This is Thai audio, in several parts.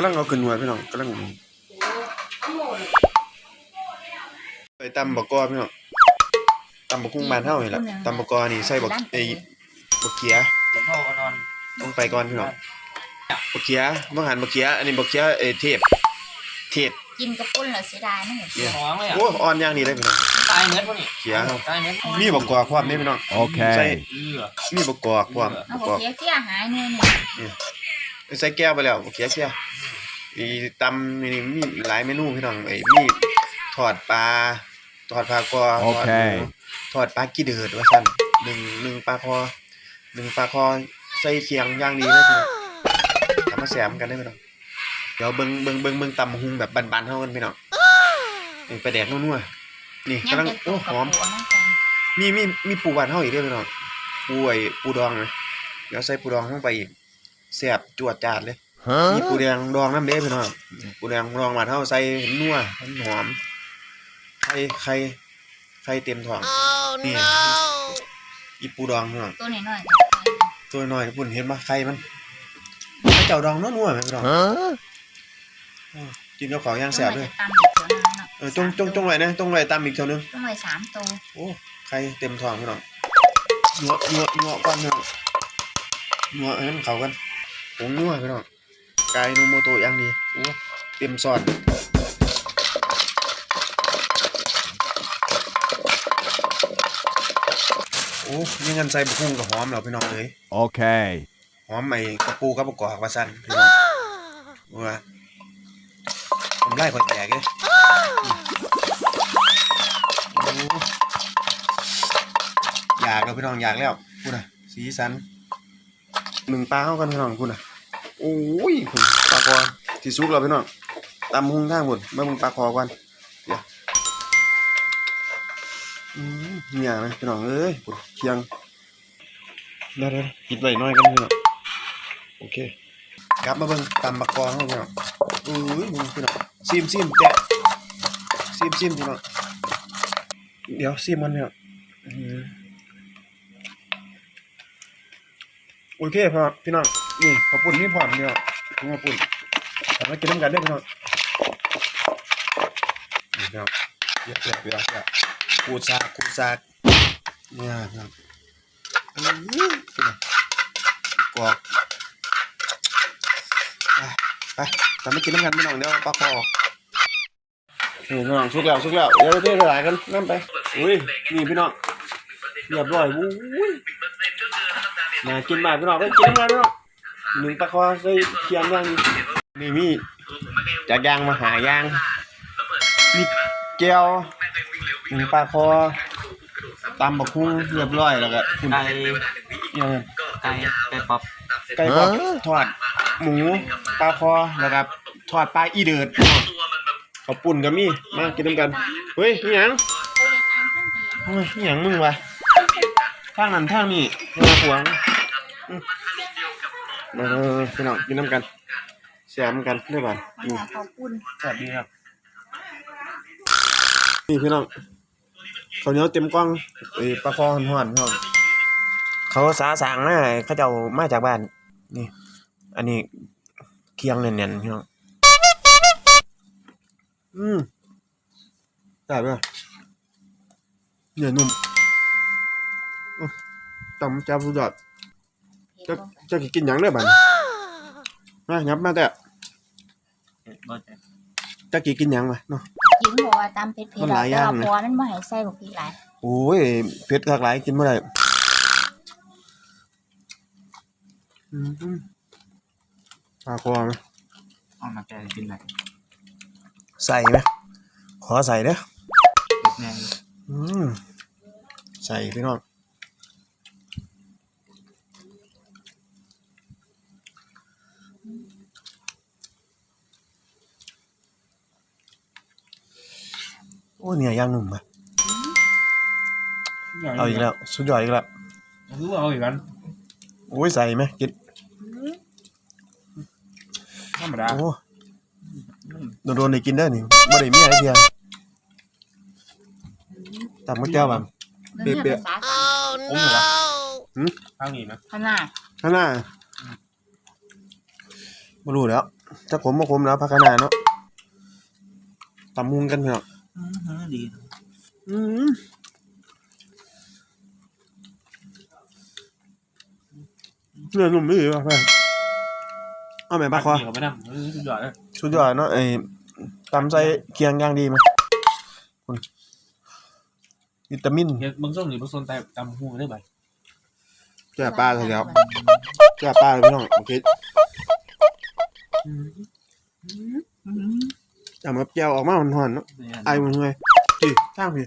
กำลังเอาขึ้นหน่วยพี่น้องกำลังไปตำบักกอพี่น้องตำบักกุ้งบ้านเฮานี่ล่ะตำบักกอนี่ใส่บักไอ้บักเขียเดี๋ยวพ่อก็นอนต้องไปก่อนพี่น้องบักเขียบ่หันบักเขียอันนี้บักเขียเอ้เทพเทพกินกระปุ้นเหรอเสียดายไม่เห็นเนี่ยท้องเลยอะโอ้อ่อนอย่างนี้เลยพี่น้องตายเม็ดพวกนี้เขียเฮาตายเม็ดมีบักกอกพร้อมเด้พี่น้องใส่ Okay. เลือมีบักกอกพร้อมเอาบักกอกหัวเคี้ยวเคี้ยวหายเนี่ยนี่ ใส่แก้วไปแล้วบักเขียเขียอีตำนี่มีหลายเมนูพี่น้องไอ้มีทอดปลาทอดปลากอทอดหมูโอเคทอดปลากี่เดือดว่าซั่นหนึ่งหนึ่งปลาคอหนึ่งปลาคอใส่เคียงอย่างดีเลยพี่น้องทำมาแซมกันได้พี่น้องเดี๋ยวเบิ่งเบิ่งเบิ่งเบิ่งตำหุงแบบบานๆเฮากันพี่น้องนี่ปลาแดกนัวๆนี่กำลังจะโอ้หอมกับหัวนั่นกันมีมีมีปูบานเฮาอีกเด้อพี่น้องปูไอ้ปูดองนะเดี๋ยวใส่ปูดองลงไปอีก แซ่บจวดจาดเลยมีปูแดงดองน้ำเด้พี่น้องปูแดงดองบานเฮาใส่นัวหอมไข่ไข่ไข่เต็มท้องนี่อีปูดองพี่น้องตัวน้อยตัวน้อยปุ่นเห็นบ่ไข่มันไข่เจ้าดองนัวๆแม่พี่น้อง Huh? กินกับข้าวย่างๆแซ่บเลยตำอีกตัวนึงเนาะเออจงจงจงไว้นะจงไว้ตามอีกเท่านึงต้องไว้สามตัวโอ้ไข่เต็มท้องพี่น้องนัวนัวนัวก่อนพี่น้องนัวให้มันเข้ากัน ผงนัวพี่น้องไก่โนโมโตะอย่างดีโอ้เต็มซอนโอ้ยังงันใส่บุกุ้งกับหอมแล้วพี่น้องเอ้ย Okay. หอมใหม่กระปูกับประกอบว่าซั่นพี่น้องว่าผมไล่คนแตกเลยโอ้อยากแล้วพี่น้องอยากแล้วพูดนะสีสันหนึ่งปลาเข้ากันพี่น้องพูดนะ โอ้ยปลาคอที่ซุกแล้วพี่น้องตำหุงทางบุญมามึงปลาคอก่อนเดี๋ยวอืมเนี่ยนะพี่น้องเอ้ยเคียงเดี๋ยวๆคิดไว้หน้อยกันพี่น้องโอเคกลับมาเบิ่งตำบักกอเฮาพี่น้องอุ้ยมึงพี่น้องซิมซิมแตะซิมซิมพี่น้องเดี๋ยวซิมมันพี่น้องอื้อหือโอเคพี่น้อง นี่ข้าวปุ้นนี่พร้อมพี่น้องถุงข้าวปุ้นเอามากินน้ำกันเด้พี่น้องนี่พี่น้องเดี๋ยวเดี๋ยวเยวเดี๋ยวขูดซากขูดซากเนี่ยพี่น้องอื้อหือพี่น้องกรอกไปทำไม่กินน้ำกันพี่น้องเดี๋ยวปลาคอนี่พี่น้องสุกแล้วสุกแล้วเดี๋ยวเทหลายกันนั่นไปอุ้ยนี่พี่น้องเรียบร้อยอุ้ยน่ากินมากพี่น้องไปกินน้ำกันพี่น้อง หนึ่งปลาคอใส่เคียงย่างนี่มีจากยางมาหายางมีแก้วหนึ่งปลาคอตำบักคุ้งเรียบร้อยแล้วก็คุณไก่เนี่ยไก่ไก่ป๊อปไก่ปอบทอดหมูปลาคอแล้วก็ทอดปลาอีเดือดข้าวปุ่นก็มีมากินน้ำกันเฮ้ยนี่หยังเฮ้ยนี่หยังมึงวะทางนั้นทางนี้มาขวางอื มมาเออพี่น้องกินน้ำกันแซมกันด้วยกันมันอืมหาข้าวปุ้นสวัสดีครับนี่พี่น้องข้าวเหนียวเต็มกล้องไอ้ปลาคอห่อนๆพี่น้องเขาสาสางมาให้เขาเจ้ามาจากบ้านนี่ อันนี้เคียงเนียนๆพี่น้องอืมได้ปะเนื้อนุ่มอื้อตำจับสุดยอดเห็ จะนบ่จะกินหยังได้บ้านมายับมาแต่บ่ใจจะกินหยังมาเนาะหญิงบอกว่าตำเผ็ดๆมันหลายอแต่ย่างว่านะพอมันบ่ให้ใส่บักพริกหลายโอ้ยเผ็ดหลากหลายกินบ่ได้อืมปลาคอไหมเอามาแกกินอะไรใส่ไหมขอใส่เด้อแน่อืมใส่พี่น้อง โอ้เนี่ยย่างหนุ่มอะเอาอีกแล้วสุดยอดอีกแล้วรู้เอาอีกวันโอ้ยใส่ไหมกินธรรมดาโอ้โดนๆได้กินได้อนี่บ่ได้มีอะไรเพียงตำมะเจ้าบ่ะมันเนี่ยเปรี้ยวภาษาผมเหรอหืมข้างนี้นะขนาดข้างหน้าบ่รู้แล้วจะขมบ่ขมแล้วพักนาเนาะตำมุงกันเถอะ อือหือดี อืมเนื้อนุ่มไม่ดีป่ะเพื่อนเอาแม่ปลาคอเดี๋ยวไปนั่งเออสุดยอดเลยสุดยอดเนาะไอ้ตำใส่เคียงย่างดีไหมคุณวิตามินเฮ็ดเบิ่งส้มนี่บ่สนใจตำหูได้บ่แก้ปลาเลยแล้วแก้ปลาเลยพี่น้องโอเค แต่มาแก้วออกมาหอนๆเนาะไอ้มันไงจีสร้างพี่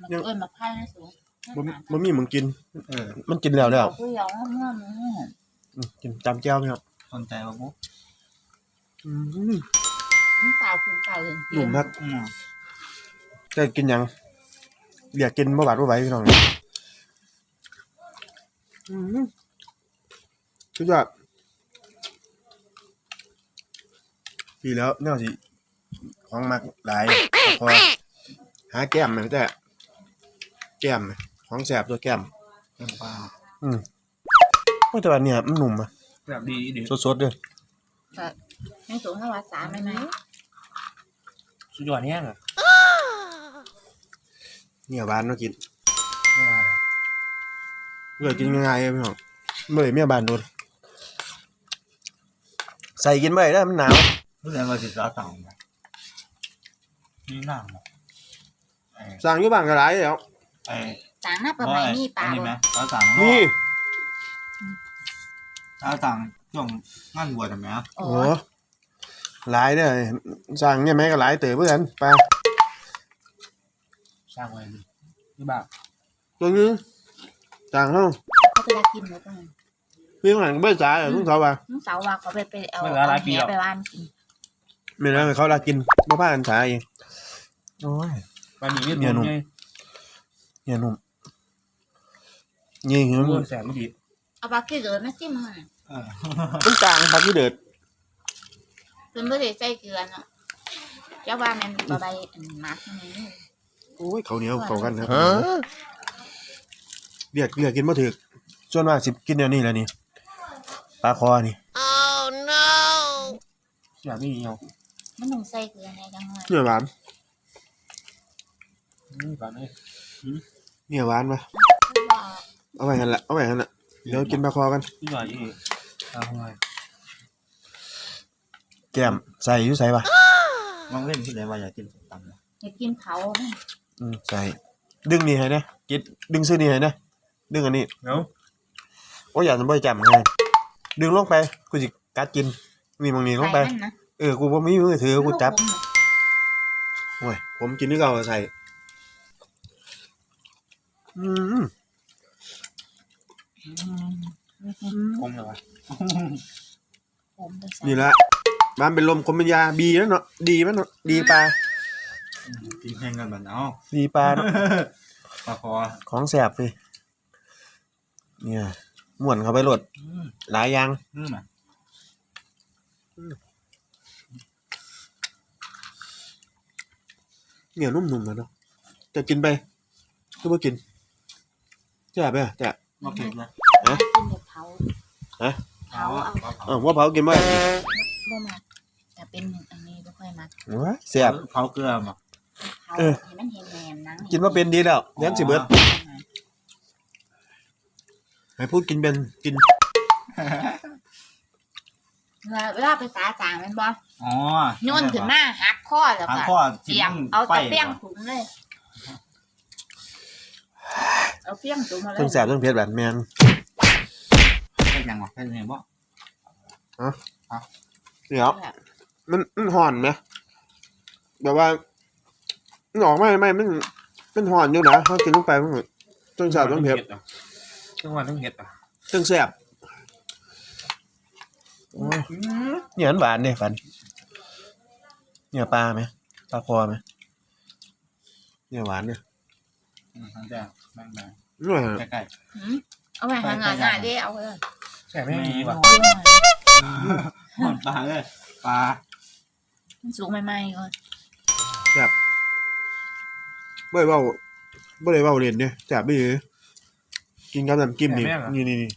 มันเอิ้นมาไผ่นะสูงมันมันมีมึงกินเออมันกินแล้วแล้วเอาผู้ยองงามๆอืมกินจำแก้วไหมครับสนใจบ่บุ๊อืมน้ำเปล่าคุณเปล่าเลยหนุ่มครับอืมจะกินหยังอยากกินบ่บาดบ่ไหวพี่น้องอืมสุดยอดดีแล้วแนวสิ ของมักหลายพอหาแก้มมันแต่แก้มของแสบตัวแก้มเต็มปลาอืมว่าแต่ว่าเนี่ยมันหนุ่มอะแบบดีดีสดๆเลยให้สูงให้วัดสามไหมไหมสุดยอดแห้งอะเนี่ยบานเนาะกินไม่ว่าแล้วเลือกกินง่ายๆพี่น้องเมื่อไหร่เมียบานโดนใส่กินไม่ได้มันหนาวรู้สึกว่าสิจะต่างกั นนี่น้ำอะเออสั่งอยู่บ้านก็หลายแล้วไอ้สางหน้าประมาณนี้ปลาอันนี้บ่ไหมเราสั่งนี่เราสั่งช่วงงานบวชใช่ไหมโอ้โอ้หลายเนี่ยสั่งเนี่ยแม่ก็หลายเต๋อเพื่อนไปสร้างไว้ดินี่บ้าตัวนี้สั่งเท่าเขาไปรักกินหมดเลยพี่ข้างหลังเบิ้ลสายทุกเสาร์ว่าน้องสาวว่าเขาไปไปเอาเอาแหไปบ้านกิน ไม่ได้เขาลากินบ่พากันสายเองโอ้ย ปลาหนีนี่เนี่ยหนุ่มไงเนี่ยหนุ่มนี่หิวรู้แสบไม่ดีเอาปลาขี้เหลือมาจิ้มมันเออต้องกลางปลาที่เดือดจนไม่ได้ใส่เกลือเนาะเจ้าว่ามันบะใบอันมักนี่โอ้ยเขาวเหนียวเขากันครับเรียกเรียกกินบ่ถึกส่วนมากสิกินเดี๋ยวนี้แหล้วนี่ปลาคอนี่ อยากไม่ดีเอา มันต้องใส่เกลือในจังเลยเนี่ยหวานอืมปลาเนี่ยเนี่ยหวานปะว่าเอาไว้หันละเอาไว้หันละเดี๋ยวกินปลาคอกันสุดยอดอีกเอาไงแก้มใส่อยู่ใส่ปะมองเล่นที่ไหนว่าอยากกินส้มตำนะอยากกินเผาเนี่ยอืมใส่ ดึงนี่ให้นะกิดดึงซื้อนี่ให้นะดึงอันนี้เนาะโอ้ยอย่าสมบูรณ์จำให้ดึงลงไปกูสิกัดกินนี่มองนี่ลงไปใส่มันนะเออ กูบ่มีมือถือ กูจับลูกโอ้ย ผมกินนี่เราใส่ อืมคมเลยวะผมผมไปใส่นี่ละมันเป็นลมคมเป็นยาบีแล้วเนาะ ดีมั้ยเนาะ ดีปลากินแห้งกันแบบเอาดีปลาเนาะปลาคอของแสบสิเนี่ยม่วนเข้าไปโหลดอืมหลายอย่างอืมอะ เนี่ยนุ่มๆนะเนาะจะกินไปก็บ่กินจะไปอะจะมาเก็บเลยกินแบบเผาฮะเผาเอาเออว่าเผากินบ่ได้บ่มาแต่เป็นอันนี้บ่ค่อยมาโอ้ยแซ่บเผาเกลือมาเผาเออให้มันเห็นแหนมหนังกินว่าเป็นดีแล้วเลี้ยงสิเบิดให้พูดกินเป็นกิน เวลาเวลาไปสาจางแมันบ่อ๋อโยนขึ้นมาหักข้อแล้วหักก็ข้อเสียมเอาตะเปียงถุงเลย เอาเปียงถุงมาเลยทั้งแซ่บทั้งเผ็ดแบบแมนเป็นยังวะเป็นยังบ่เดี๋ยวมันมันห่อนไหมแบบว่ามันออกไม่ไม่มันมันห่อนอยู่นะเขากินลงไปมันต้องแซ่บต้องเผ็ดทั้งวันทั้งเห็ดอะต้องแซ่บโอ้ย เนี่ยมันหวานเนี่ยฝันเนี่ยปลาไหมปลาคอไหมเนี่ยหวานเนี่ยทั้งแต่แบ่งแบ่งอร่อยใกล้หืมเอาไปหางานหน้าเด้เอาเลยๆแช่ไม่ดีว่ะปลาเลยปลามันสูงใหม่ๆก่อนบ่ได้เว้าบ่ได้เว้าเล่นเนี่ยแซ่บไม่ดีกินกับน้ำจิ้มนี่นี่นี่นี่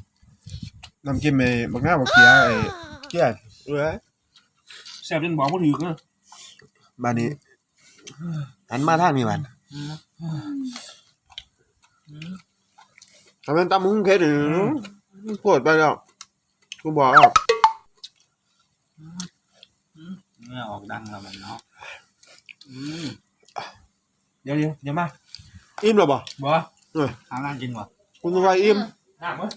น้ำจิ้มไอ้บักหน้าบักเขียไอ้ เกี้ยเอ้ยแซ่บจนบอกบ่ถูกเนอะบ้านนี้หันมาทางนี้บ้านทำเป็นตำหุ้งเพชรหรือปวดไปแล้วกูบอกอะเมื่อออกดังแล้วมันเนาะอืมเดี๋ยวเดี๋ยวเดี๋ยวมา อิ่มหรอบ่บ่หางานกินวะคุณสบายอิ่มน้ำมั้ย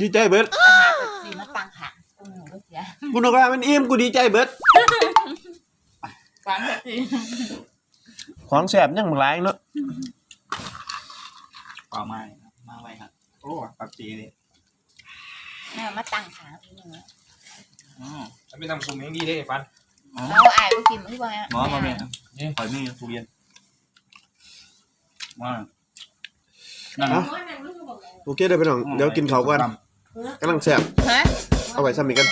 ดีใจเบิดปัญหาแบบสีมาตังค่ะกู หนูก็เสียคุณสบายมันอิ่มกูดีใจเบิดฟังแบบสีของแสบยังหลายเนาะป่าไม้มาไว้ครับ โอ้ปักจีเลยแม่มาตังขาอีกหนึ่งอ๋อฉันเป็นน้ำซุปแห่งดีเด้ไอ้ฟันอ๋อเราอายก็กินไม่ว่าหมอมาเป็นนี่หอยมีทุเรียนว่านั่นเอาโอเคเดี๋ยวไปน้องเดี๋ยวกินเขาวก่อนกำลังแสบฮะ 啊，喂，上面跟